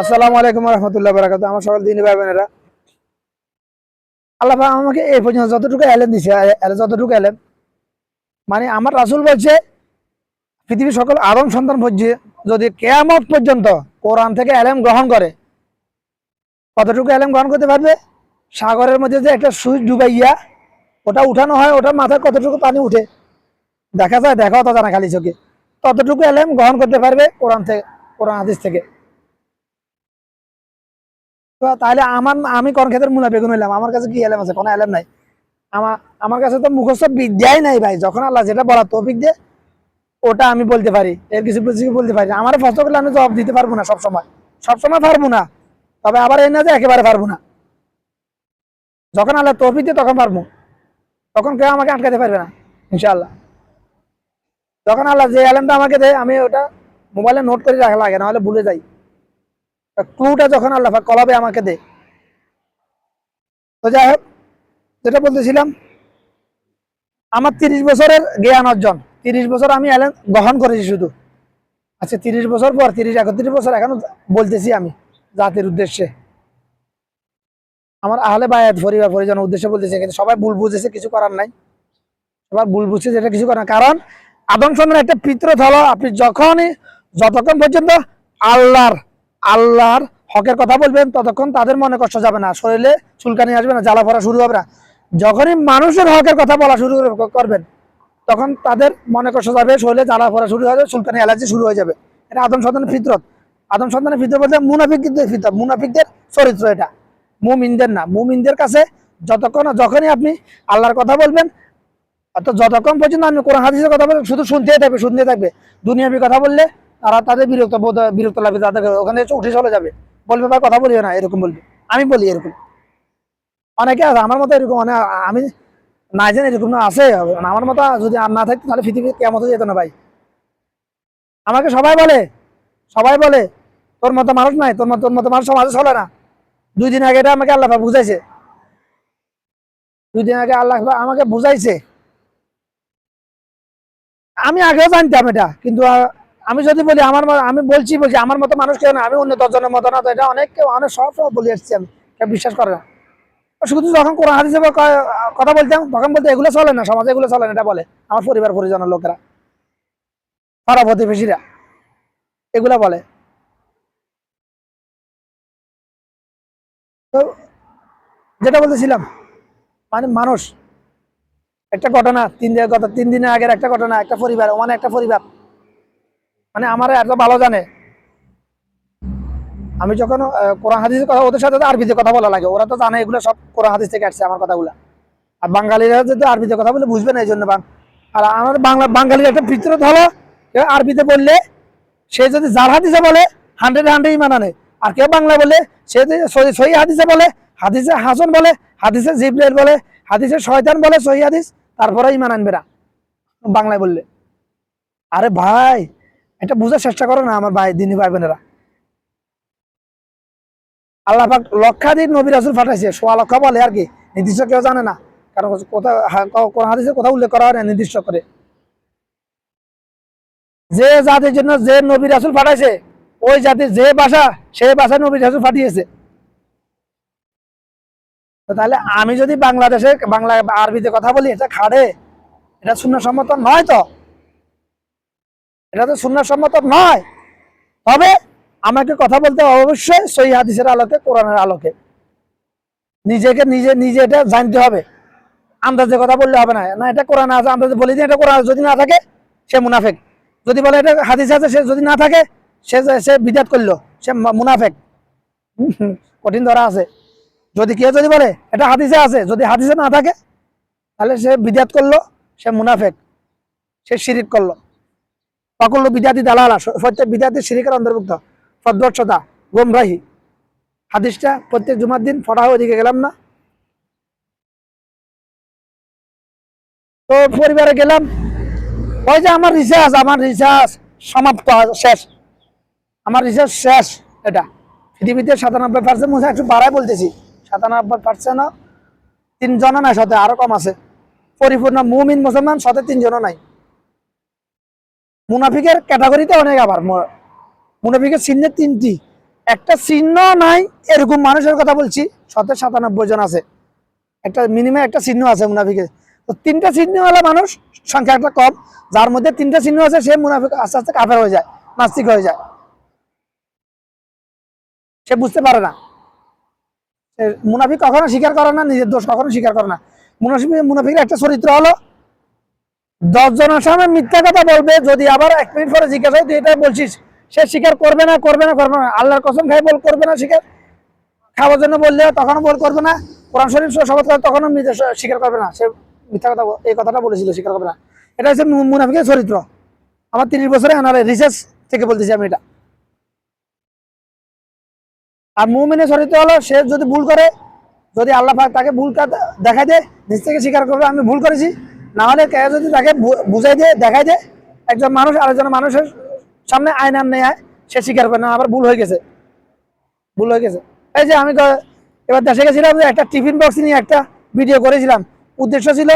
আসসালামু আলাইকুম রহমতুল্লাহ বারাকাত আমার সকল দিনী ভাই বোনেরা আল্লাহ পাক আমাকে এই পর্যন্ত যতটুকু এলেন দিছে যতটুকু এলেন মানে আমার রাসূল বলছে, পৃথিবীর সকল আদম সন্তান যদি কেয়ামত পর্যন্ত কোরআন থেকে এলেম গ্রহণ করে, কতটুকু এলেম গ্রহণ করতে পারবে? সাগরের মধ্যে যে একটা সুইচ ডুবাইয়া, ওটা উঠানো হয়, ওটার মাথায় কতটুকু পানি উঠে? দেখা যায়, দেখাও তো জানা খালি চোখে। ততটুকু এলেম গ্রহণ করতে পারবে কোরআন থেকে, কোরআন হাদিস থেকে। তাহলে আমার আমি কোন ক্ষেত্রে মুলা বেগুন হইলাম। আমার কাছে কি এলাম আছে? কোনো এলাম নাই। আমার আমার কাছে তো মুখস্থ বিদ্যাই নাই ভাই। যখন আল্লাহ যেটা বলা তৌফিক দিয়ে ওটা আমি বলতে পারি। এর কিছু কিছু বলতে পারি আমার প্রশ্ন করলে আমি জবাব দিতে পারব না সবসময়। সবসময় পারব না। তবে আবার এই না যে একেবারে পারব না। যখন আল্লাহ তৌফিক দিয়ে তখন পারব। তখন কেউ আমাকে আটকাতে পারবে না, ইনশাআল্লাহ। যখন আল্লাহ যে আলেমটা আমাকে দেয়, আমি ওটা মোবাইলে নোট করে রাখা লাগে, নাহলে ভুলে যাই। ক্লুটা যখন আল্লাহ কলাবে আমাকে দে। তো যাই হোক, যেটা বলতেছিলাম, আমার তিরিশ বছরের জ্ঞান অর্জন, তিরিশ বছর আমি এলেন, গ্রহণ করেছি শুধু। আচ্ছা তিরিশ বছর পর, তিরিশ, একত্রিশ বছর, এখনও বলতেছি আমি জাতির উদ্দেশ্যে। আমার আহলে বায়াত পরিবার পরিজনের উদ্দেশ্যে বলতেছি, কিন্তু সবাই ভুল বুঝেছে, কিছু করার নাই। সবাই ভুল বুঝছে যেটা কিছু করার। কারণ, আদম সন্তানের একটা পিতৃ হলো আপনি যখনই, যতক্ষণ পর্যন্ত আল্লাহর আল্লাহর হকের কথা বলবেন, ততক্ষণ তাদের মনে কষ্ট যাবে না। শরীরে চুলকানি আসবে না, জ্বালা পড়া শুরু হবে না। যখনই মানুষের হকের কথা বলা শুরু করবে- করবেন, তখন তাদের মনে কষ্ট যাবে, শরীরে জ্বালা পড়া শুরু যাবে চুলকানি, অ্যালার্জি শুরু হয়ে যাবে। এটা আদম সন্তানের ফিতরত। আদম সন্তানের ফিতরত বলতে মুনাফিকদের ফিতর মুনাফিকদের চরিত্র এটা। মুমিনদের না। মুমিনদের কাছে যতক্ষণ যখনই আপনি আল্লাহর কথা বলবেন, অর্থাৎ যতক্ষণ পর্যন্ত আমি কোরআন, হাদিসের কথা বলবেন, শুধু শুনতেই থাকবে শুনতেই থাকবে। দুনিয়াবি কথা বললে তারা তাদের বিরক্ত বিরক্ত লাগবে, তাদের ওখানে উঠে চলে যাবে। বলবে, ভাই, কথা বলিও না। এরকম বলবে। আমি বলি এরকম। অনেকে আছে, আমার মতো এরকম অনেক আমি না জানি, এরকম না, আছে। আমার মতো যদি আর না থাকতো, তাহলে পৃথিবী কেমন যেত না, ভাই? আমাকে সবাই বলে সবাই বলে, তোর মতো মানুষ নাই, তোর মতো তোর মতো মানুষ সমাজে চলে না। দুই দিন আগে এটা আমাকে আল্লাহ বুঝাইছে। দুই দিন আগে আল্লাহ আমাকে বুঝাইছে। আমি আগেও জানতাম এটা, কিন্তু আমি যদি বলি, আমার আমি বলছি বলছি, আমার মতো মানুষ কেউ না, আমি অন্য দশজনের মতো না, তো এটা অনেক অনেক সব সব বলে এসছি আমি বিশ্বাস করে না। শুধু যখন কোরআন, হাদিসে কথা বলতাম তখন বলতে এগুলো চলে না, সমাজে এগুলো চলে না, এটা বলে। আমার পরিবার পরিজনের লোকেরা, পাড়া প্রতিবেশীরা, এগুলা বলে। তো যেটা বলতেছিলাম মানে মানুষ, একটা ঘটনা, তিন গত তিন দিনের আগের একটা ঘটনা, একটা পরিবার মানে একটা পরিবার মানে আমার এত ভালো জানে। আমি যখন কোরআন হাদিসের কথা, ওদের সাথে আরবিতে কথা বলা লাগে। ওরা তো জানে এগুলো সব কোরআন হাদিস থেকে আসছে আমার কথাগুলো। আর বাঙালিরা যদি আরবিতে কথা বলে বুঝবে না এই জন্য আর আমাদের বাংলা, বাঙালির একটা ফিতরত হলো আরবিতে বললে, সে যদি জাল হাদিসে বলে হান্ড্রেড হান্ড্রেড ইমান আনে। আর কেউ বাংলা বলে, সে যদি সহি হাদিসে বলে, হাদিসে হাসন বলে, হাদিসে জিবলের বলে, হাদিসে শয়তান বলে সহি হাদিস তারপরে ইমান আনবে না। বাংলায় বললে। আরে ভাই এটা বুঝার চেষ্টা করো না আমার ভাই, দিনী ভাই বোনেরা আল্লাহ পাক লক্ষাধিক নবী রাসুল পাঠাইছে, সোয়া লক্ষ বলে আর কি, নির্দিষ্ট কেউ জানে না, কারণ কোথা হা- ক- কোন হাদিসের কথা উল্লেখ করা হয় না নির্দিষ্ট করে। যে জাতির জন্য যে নবী রাসুল পাঠাইছে, ওই জাতির যে ভাষা সেই ভাষায় নবী রাসুল তো তাহলে আমি যদি বাংলাদেশে, বাংলা আরবিতে কথা বলি, এটা খাড়ে, এটা শূন্য সম্মত নয় তো? এটা তো শূন্য সম্মত নয়। তবে আমাকে কথা বলতে হবে অবশ্যই সই হাদিসের আলোকে, কোরআনের আলোকে। নিজেকে নিজে নিজে এটা জানতে হবে। আন্দাজে কথা বললে হবে না। না, এটা কোরআন আছে, আন্দাজে বলি যে এটা কোরআন যদি না থাকে, সে মুনাফেক। যদি বলে এটা হাদিস আছে, সে যদি না থাকে, সে সে বিদাত করল, সে মুনাফেক। কঠিন ধরা আছে। যদি কেউ যদি বলে, এটা হাদিসে আছে, যদি হাদিসে না থাকে, তাহলে সে বিদাত করল, সে মুনাফেক। সে শিরিক করল। পাকুল্য বিদ্যার্থী দালালা প্রত্যেক শিরিকের অন্তর্ভুক্ত। সদ্বর্ষতা গোমরাহি। হাদিসটা প্রত্যেক জুমার দিন ফটা হয়ে ওদিকে গেলাম না। তো পরিবারে গেলাম। ওই যে আমার রিসার্চ আমার রিসার্চ সমাপ্ত শেষ। আমার রিসার্চ শেষ, এটা। পৃথিবীতে সাতানব্বই পার্সেন্ট মধ্যে একটু বলতেছি। সাতানব্বই পার্সেন্ট তিনজনও নাই, সাথে আরও কম আছে। পরিপূর্ণ মুমিন মুসলমান, সাথে তিনজনও নাই। মুনাফিকের ক্যাটাগরিতে অনেক আবার মুনাফিকের চিহ্নে তিনটি। একটা চিহ্ন নাই, এরকম মানুষের কথা বলছি শতে সাতানব্বই জন আছে। একটা মিনিমাম একটা চিহ্ন আছে মুনাফিকে তো তিনটা চিহ্নওয়ালা মানুষ সংখ্যা একটা কম, যার মধ্যে তিনটা চিহ্ন আছে, সে মুনাফিক আস্তে আস্তে কাফের হয়ে যায়, নাস্তিক হয়ে যায়। সে বুঝতে পারে না। মুনাফিক কখনো স্বীকার করে না, নিজের দোষ কখনো স্বীকার করে না। মুনাফিক মুনাফিকের একটা চরিত্র হলো দশ জনের সামনে মিথ্যা কথা বলবে, যদি আবার এক মিনিট পরে জিজ্ঞাসা তুই এটা বলছিস, সে স্বীকার করবে না করবে না করবে না। আল্লাহর কসম খাই বল, করবে না স্বীকার। খাওয়ার জন্য বললে বল করবে না। কোরআন শরীফ করে তখনও স্বীকার করবে না। সে মিথ্যা কথা এই কথাটা বলেছিল, স্বীকার করবে না। এটা হচ্ছে মুনাফিকের চরিত্র। আমার তিরিশ বছরে রিসার্চ থেকে বলতেছি আমি এটা। আর মুমিনের চরিত্র হলো, সে যদি ভুল করে, যদি আল্লাহ তাকে ভুল দেখাই দেয়, নিজ থেকে স্বীকার করবে, আমি ভুল করেছি। না হলে কে যদি তাকে বুঝাই দিয়ে দেখাই দেয় একজন মানুষ আরেকজন মানুষের সামনে আয়নার নেয় সে স্বীকার করে না, আবার ভুল হয়ে গেছে। ভুল হয়ে গেছে। এই যে আমি ক- এবার দেশে গেছিলাম, যে একটা টিফিন বক্স নিয়ে একটা ভিডিও করেছিলাম। উদ্দেশ্য ছিল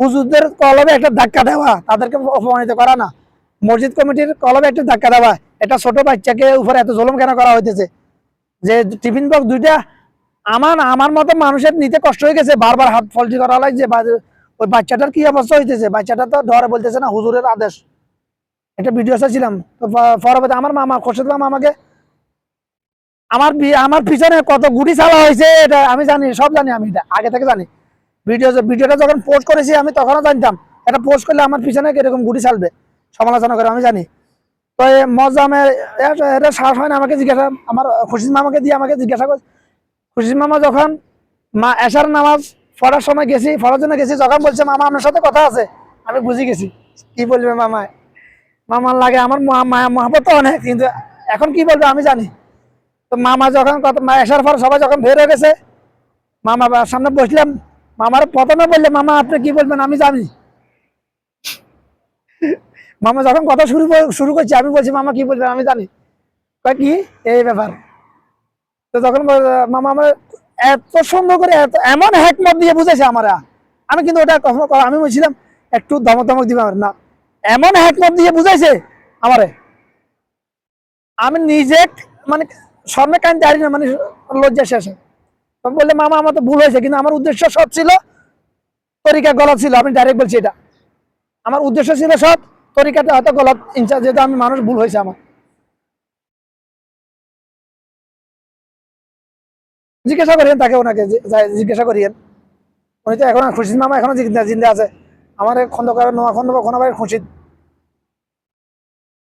হুজুরদের কলবে একটা ধাক্কা দেওয়া, তাদেরকে অপমানিত করা না। মসজিদ কমিটির কলবে একটা ধাক্কা দেওয়া এটা ছোট বাচ্চাকে উপরে এত জুলুম কেন করা হইতেছে? যে টিফিন বক্স দুইটা আমার আমার মতো মানুষের নিতে কষ্ট হয়ে গেছে, বারবার হাত ফলটি করা লাগছে ওই বাচ্চাটার কি অবস্থা হইতেছে? বাচ্চাটা তো ডরে বলতেছে না, হুজুরের আদেশ। একটা ভিডিও ছিলাম তো প- পরবর্তী আমার মামা, খোরশেদ মামা আমাকে, আমার আমার পিছনে কত গুটি চালা হয়েছে এটা আমি জানি, সব জানি আমি, এটা আগে থেকে জানি। ভিডিও ভিডিওটা যখন পোস্ট করেছি, আমি তখনও জানতাম। এটা পোস্ট করলে আমার পিছনে এরকম গুটি চালবে সমালোচনা করে আমি জানি। তো মজামে এটা সাহস হয় না আমাকে জিজ্ঞাসা, আমার খুশিদ মামাকে দিয়ে আমাকে জিজ্ঞাসা করে খুশিদ মামা যখন মা, এশার নামাজ পড়ার সময় গেছি পড়ার জন্য গেছি যখন বলছে, মামা, আপনার সাথে কথা আছে। আমি বুঝে গেছি। কি বলবে মামায় মামার লাগে আমার মায়া মহাপত অনেক, কিন্তু এখন কি বলবে আমি জানি। তো মামা যখন আসার পর সবাই যখন বের হয়ে গেছে, মামা সামনে বসলাম, মামার প্রথমে বললে, মামা, আপনি কি বলবেন আমি জানি। মামা যখন কথা শুরু শুরু করছে, আমি বলছি, মামা, কি বলবেন আমি জানি। কি? এই ব্যাপার। তো তখন মামা আমার এত সুন্দর করে এত এমন হ্যাকমত দিয়ে বুঝেছে আমারা। আমি কিন্তু ওটা কখনো আমি বলছিলাম, একটু ধমক ধমক দিবে আমার। না, এমন হ্যাকমত দিয়ে বুঝাইছে আমারে। আমি নিজে মানে স্বর্ণে কান দাঁড়ি না মানে লজ্জা শেষে বললে, মামা, আমার তো ভুল হয়েছে। কিন্তু আমার উদ্দেশ্য সৎ ছিল, তরিকা গলত ছিল। আমি ডাইরেক্ট বলছি এটা। আমার উদ্দেশ্য ছিল সৎ, তরিকাটা হয়তো গলত। ইনচার্জ যেহেতু আমি মানুষ, ভুল হয়েছে আমার। জিজ্ঞাসা করিয়েন তাকে ওনাকে জিজ্ঞাসা করিয়েন। উনি তো এখন খুশিদ মামা এখনও জিন্দা আছে। আমার খন্দকার নোয়া খন্দ খন্দাবাই খুশিদ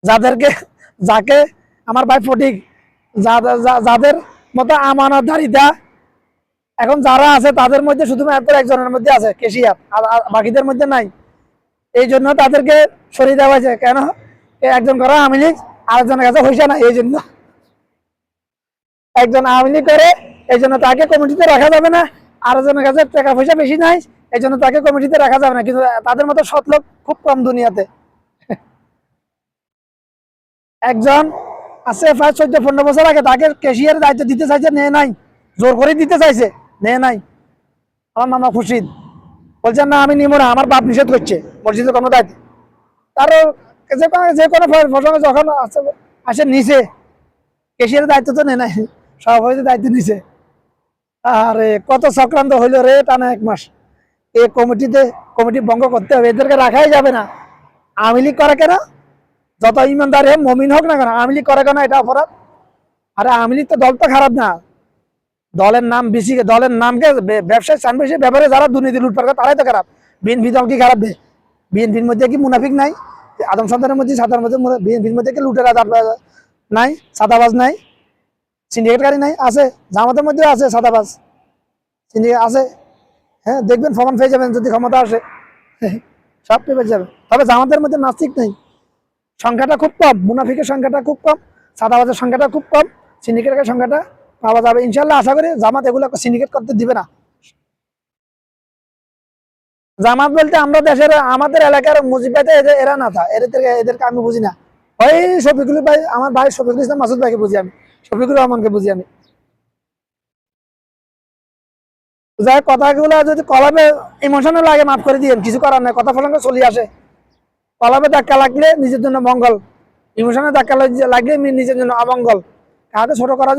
যাদেরকে, যাকে আমার ভাই ফটিক যাদের মতো আমানতদারিতা, এখন যারা আছে তাদের মধ্যে শুধুমাত্র একজনের মধ্যে আছে, কেশিয়াপ। আর বাকিদের মধ্যে নাই। এই জন্য তাদেরকে সরিয়ে দেওয়া হয়েছে। কেন? একজন করে আওয়ামী আরেকজনের কাছে হয়েছে না এই জন্য। একজন আওয়ামী করে এই জন্য তাকে কমিটিতে রাখা যাবে না। আর আরেকজনের কাছে টাকা পয়সা বেশি নাই, এই জন্য তাকে কমিটিতে রাখা যাবে না। কিন্তু তাদের মতো সৎ লোক খুব কম দুনিয়াতে। একজন আছে প্রায় চোদ্দ, পনেরো বছর আগে, তাকে ক্যাশিয়ার দায়িত্ব দিতে চাইছে নে নাই। জোর করে দিতে চাইছে নে নাই। আমার মামা খুশিদ বলছেন না, আমি নিব আমার বাপ নিষেধ করছে মসজিদে কোনো দায়িত্ব তারও যে কোনো যে কোনো প্রসঙ্গে যখন আসে নিচে ক্যাশিয়ারের দায়িত্ব তো নে নাই সভাপতির দায়িত্ব নিছে। আরে, কত চক্রান্ত হইল রে টানা এক মাস? এই কমিটিতে কমিটি ভঙ্গ করতে হবে, এদেরকে রাখাই যাবে না। আওয়ামী লীগ করে কেন? যত ইমানদার হোক মমিন হোক না কেন, আওয়ামী লীগ করে কেন এটা অপরাধ? আরে, আওয়ামী লীগ তো দল তো খারাপ না। দলের নাম বেশি, দলের নামকে ব্যবসায় চান বেশি ব্যাপারে যারা দুর্নীতি লুটপাট করে, তারাই তো খারাপ। বিএনপি দল কি খারাপ বিএনপির মধ্যে কি মুনাফিক নাই? আদম সন্তানের মধ্যে সাধারণ মধ্যে বিএনপির মধ্যে কি লুটেরা নাই? সাদাবাজ নাই? সিন্ডিকেটকারী নাই, আছে। জামাতের মধ্যেও আছে সাদাবাজ। সিন্ডিকেট আছে। হ্যাঁ দেখবেন ফমান পেয়ে যাবেন যদি ক্ষমতা আসে। সব পেয়ে যাবে তবে জামাতের মধ্যে নাস্তিক নেই। সংখ্যাটা খুব কম, মুনাফিকের সংখ্যাটা খুব কম, সাদাবাজের সংখ্যাটা খুব কম সিন্ডিকেটের সংখ্যাটা পাওয়া যাবে। ইনশাল্লাহ আশা করি জামাত এগুলো সিন্ডিকেট করতে দিবে না। জামাত বলতে আমরা দেশের, আমাদের এলাকার মুজিবাইতে এদের এরা না থা এদেরকে এদেরকে আমি বুঝি না। ওই শফিকুল ভাই, আমার ভাই শফিকুল ইসলাম মাসুদ ভাইকে বুঝি আমি। শফিকুর রহমানকে বুঝি আমি। যাই কথাগুলো যদি কলাবে ইমোশনাল লাগে, মাফ করে দিয়েন, কিছু করার নাই, কথা ফলঙ্গ চলে আসে। কলাবে ধাক্কা লাগলে নিজের জন্য মঙ্গল ইমোশনে ধাক্কা লাগ- লাগলে নিজের জন্য অমঙ্গল। কাউকে ছোট করা